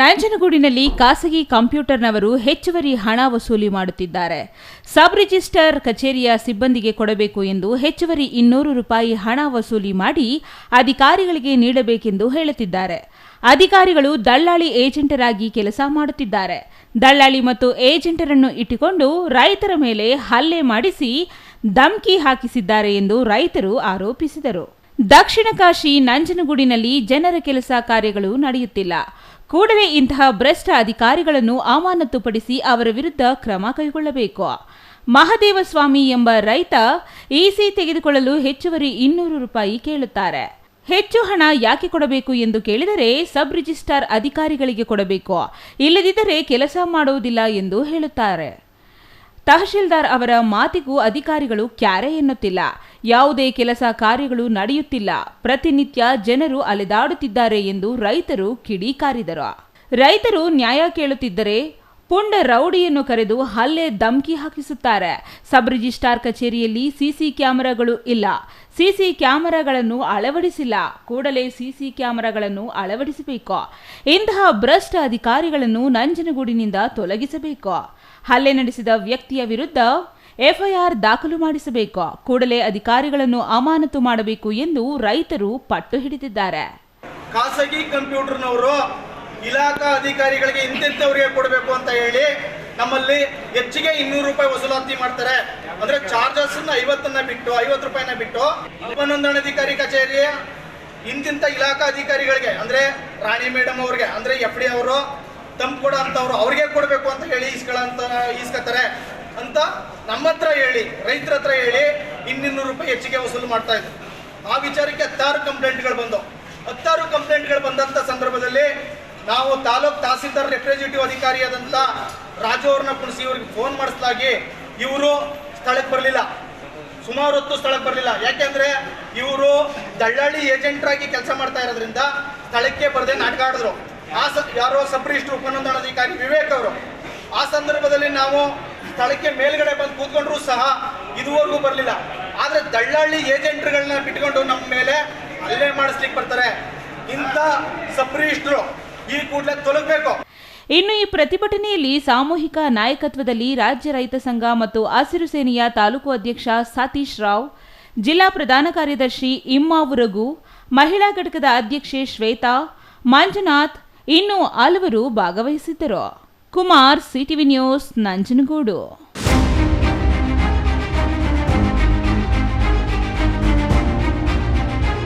ನಂಜನಗೂಡಿನಲ್ಲಿ ಖಾಸಗಿ ಕಂಪ್ಯೂಟರ್ನವರು ಹೆಚ್ಚುವರಿ ಹಣ ವಸೂಲಿ ಮಾಡುತ್ತಿದ್ದಾರೆ. ಸಬ್ ರಿಜಿಸ್ಟರ್ ಕಚೇರಿಯ ಸಿಬ್ಬಂದಿಗೆ ಕೊಡಬೇಕು ಎಂದು ಹೆಚ್ಚುವರಿ ಇನ್ನೂರು ರೂಪಾಯಿ ಹಣ ವಸೂಲಿ ಮಾಡಿ ಅಧಿಕಾರಿಗಳಿಗೆ ನೀಡಬೇಕೆಂದು ಹೇಳುತ್ತಿದ್ದಾರೆ. ಅಧಿಕಾರಿಗಳು ದಳ್ಳಾಳಿ ಏಜೆಂಟರಾಗಿ ಕೆಲಸ ಮಾಡುತ್ತಿದ್ದಾರೆ. ದಳ್ಳಾಳಿ ಮತ್ತು ಏಜೆಂಟರನ್ನು ಇಟ್ಟುಕೊಂಡು ರೈತರ ಮೇಲೆ ಹಲ್ಲೆ ಮಾಡಿಸಿ ಧಮ್ಕಿ ಹಾಕಿಸಿದ್ದಾರೆ ಎಂದು ರೈತರು ಆರೋಪಿಸಿದರು. ದಕ್ಷಿಣ ಕಾಶಿ ನಂಜನಗೂಡಿನಲ್ಲಿ ಜನರ ಕೆಲಸ ಕಾರ್ಯಗಳು ನಡೆಯುತ್ತಿಲ್ಲ. ಕೂಡಲೇ ಇಂತಹ ಭ್ರಷ್ಟ ಅಧಿಕಾರಿಗಳನ್ನು ಅಮಾನತುಪಡಿಸಿ ಅವರ ವಿರುದ್ಧ ಕ್ರಮ ಕೈಗೊಳ್ಳಬೇಕು. ಮಹದೇವಸ್ವಾಮಿ ಎಂಬ ರೈತ ಇಸಿ ತೆಗೆದುಕೊಳ್ಳಲು ಹೆಚ್ಚುವರಿ ಇನ್ನೂರು ರೂಪಾಯಿ ಕೇಳುತ್ತಾರೆ. ಹೆಚ್ಚು ಹಣ ಯಾಕೆ ಕೊಡಬೇಕು ಎಂದು ಕೇಳಿದರೆ ಸಬ್ ರಿಜಿಸ್ಟ್ರಾರ್ ಅಧಿಕಾರಿಗಳಿಗೆ ಕೊಡಬೇಕು. ಇಲ್ಲದಿದ್ದರೆ ಕೆಲಸ ಮಾಡುವುದಿಲ್ಲ ಎಂದು ಹೇಳುತ್ತಾರೆ. ತಹಶೀಲ್ದಾರ್ ಅವರ ಮಾತಿಗೂ ಅಧಿಕಾರಿಗಳು ಕ್ಯಾರೆ ಎನ್ನುತ್ತಿಲ್ಲ. ಯಾವುದೇ ಕೆಲಸ ಕಾರ್ಯಗಳು ನಡೆಯುತ್ತಿಲ್ಲ. ಪ್ರತಿನಿತ್ಯ ಜನರು ಅಲೆದಾಡುತ್ತಿದ್ದಾರೆ ಎಂದು ರೈತರು ಕಿಡಿಕಾರಿದರು. ರೈತರು ನ್ಯಾಯ ಕೇಳುತ್ತಿದ್ದರೆ ಪುಂಡ ರೌಡಿಯನ್ನು ಕರೆದು ಹಲ್ಲೆ ಧಮ್ಕಿ ಹಾಕಿಸುತ್ತಾರೆ. ಸಬ್ ರಿಜಿಸ್ಟ್ರಾರ್ ಕಚೇರಿಯಲ್ಲಿ ಸಿಸಿ ಕ್ಯಾಮೆರಾಗಳು ಇಲ್ಲ. ಸಿಸಿ ಕ್ಯಾಮೆರಾಗಳನ್ನು ಅಳವಡಿಸಿಲ್ಲ. ಕೂಡಲೇ ಸಿಸಿ ಕ್ಯಾಮೆರಾಗಳನ್ನು ಅಳವಡಿಸಬೇಕು. ಇಂತಹ ಭ್ರಷ್ಟ ಅಧಿಕಾರಿಗಳನ್ನು ನಂಜನಗೂಡಿನಿಂದ ತೊಲಗಿಸಬೇಕು. ಹಲ್ಲೆ ನಡೆಸಿದ ವ್ಯಕ್ತಿಯ ವಿರುದ್ಧ ಎಫ್ಐಆರ್ ದಾಖಲು ಮಾಡಿಸಬೇಕು. ಕೂಡಲೇ ಅಧಿಕಾರಿಗಳನ್ನು ಅಮಾನತು ಮಾಡಬೇಕು ಎಂದು ರೈತರು ಪಟ್ಟು ಹಿಡಿದಿದ್ದಾರೆ. ಖಾಸಗಿ ಕಂಪ್ಯೂಟರ್ನವರು, ಇಲಾಖಾ ಅಧಿಕಾರಿಗಳಿಗೆ ಇಂತಿಂತವರಿಗೆ ಕೊಡಬೇಕು ಅಂತ ಹೇಳಿ ನಮ್ಮಲ್ಲಿ ಹೆಚ್ಚಿಗೆ ಇನ್ನೂರು ರೂಪಾಯಿ ವಸೂಲಾತಿ ಮಾಡ್ತಾರೆ. ಅಂದ್ರೆ ಚಾರ್ಜಸ್ ಐವತ್ತನ್ನ ಬಿಟ್ಟು, ಐವತ್ತು ರೂಪಾಯಿನ ಬಿಟ್ಟು ಉಪನೋಂದಣಾಧಿಕಾರಿ ಕಚೇರಿಯ ಇಂತಿಂತ ಇಲಾಖಾ ಅಧಿಕಾರಿಗಳಿಗೆ, ಅಂದ್ರೆ ರಾಣಿ ಮೇಡಮ್ ಅವ್ರಿಗೆ, ಅಂದ್ರೆ ಎಫ್ ಡಿ ಅವರು ತಂಪು ಕೊಡ ಅಂತವ್ರು ಅವ್ರಿಗೆ ಕೊಡಬೇಕು ಅಂತ ಹೇಳಿ ಈಸ್ಕೊಳ್ಳಂತ ಈಸ್ಕೊತಾರೆ. ಅಂತ ನಮ್ಮ ಹತ್ರ ಹೇಳಿ, ರೈತರ ಹತ್ರ ಹೇಳಿ ಇನ್ನಿನ್ನೂರು ರೂಪಾಯಿ ಹೆಚ್ಚಿಗೆ ವಸೂಲು ಮಾಡ್ತಾ ಇದ್ರು. ಆ ವಿಚಾರಕ್ಕೆ ಹತ್ತಾರು ಕಂಪ್ಲೇಂಟ್ಗಳು ಬಂದವು. ಹತ್ತಾರು ಕಂಪ್ಲೇಂಟ್ಗಳು ಬಂದಂತ ಸಂದರ್ಭದಲ್ಲಿ ನಾವು ತಾಲೂಕ್ ತಹಸೀಲ್ದಾರ್ ರೆಪ್ರೆಸೆಂಟೇಟಿವ್ ಅಧಿಕಾರಿಯಾದಂಥ ರಾಜು ಅವ್ರನ್ನ ಕುಣಿಸಿ ಇವ್ರಿಗೆ ಫೋನ್ ಮಾಡಿಸ್ಲಾಗಿ ಇವರು ಸ್ಥಳಕ್ಕೆ ಬರಲಿಲ್ಲ. ಸುಮಾರು ಹೊತ್ತು ಸ್ಥಳಕ್ಕೆ ಬರಲಿಲ್ಲ. ಯಾಕೆಂದ್ರೆ ಇವರು ದಳ್ಳಾಳಿ ಏಜೆಂಟ್ರಾಗಿ ಕೆಲಸ ಮಾಡ್ತಾ ಇರೋದ್ರಿಂದ ಸ್ಥಳಕ್ಕೆ ಬರದೆ ನಾಟಕ ಆಡಿದ್ರು. ಆ ಯಾರೋ ಉಪನೋಂದಣಾಧಿಕಾರಿ ವಿವೇಕ್ ಅವರು, ಆ ಸಂದರ್ಭದಲ್ಲಿ ನಾವು ಸ್ಥಳಕ್ಕೆ ಮೇಲ್ಗಡೆ ಬಂದು ಕೂತ್ಕೊಂಡ್ರು ಸಹ ಇದುವರೆಗೂ ಬರಲಿಲ್ಲ. ಆದರೆ ದಳ್ಳಾಳಿ ಏಜೆಂಟ್ಗಳನ್ನ ಬಿಟ್ಕೊಂಡು ನಮ್ಮ ಮೇಲೆ ಅಲ್ಲೇ ಮಾಡಿಸ್ಲಿಕ್ಕೆ ಬರ್ತಾರೆ. ಇಂಥ ಸಬ್ ಈ ಕೂಡಲೇ ತೊಲಗಬೇಕು. ಇನ್ನು ಈ ಪ್ರತಿಭಟನೆಯಲ್ಲಿ ಸಾಮೂಹಿಕ ನಾಯಕತ್ವದಲ್ಲಿ ರಾಜ್ಯ ರೈತ ಸಂಘ ಮತ್ತು ಹಸಿರು ಸೇನೆಯ ತಾಲೂಕು ಅಧ್ಯಕ್ಷ ಸತೀಶ್ ರಾವ್, ಜಿಲ್ಲಾ ಪ್ರಧಾನ ಕಾರ್ಯದರ್ಶಿ ಇಮ್ಮಾವುರಗು ಮಹಿಳಾ ಘಟಕದ ಅಧ್ಯಕ್ಷೆ ಶ್ವೇತಾ, ಮಂಜುನಾಥ್ ಇನ್ನು ಹಲವರು ಭಾಗವಹಿಸಿದ್ದರು. Kumar CTV news Nanjangud.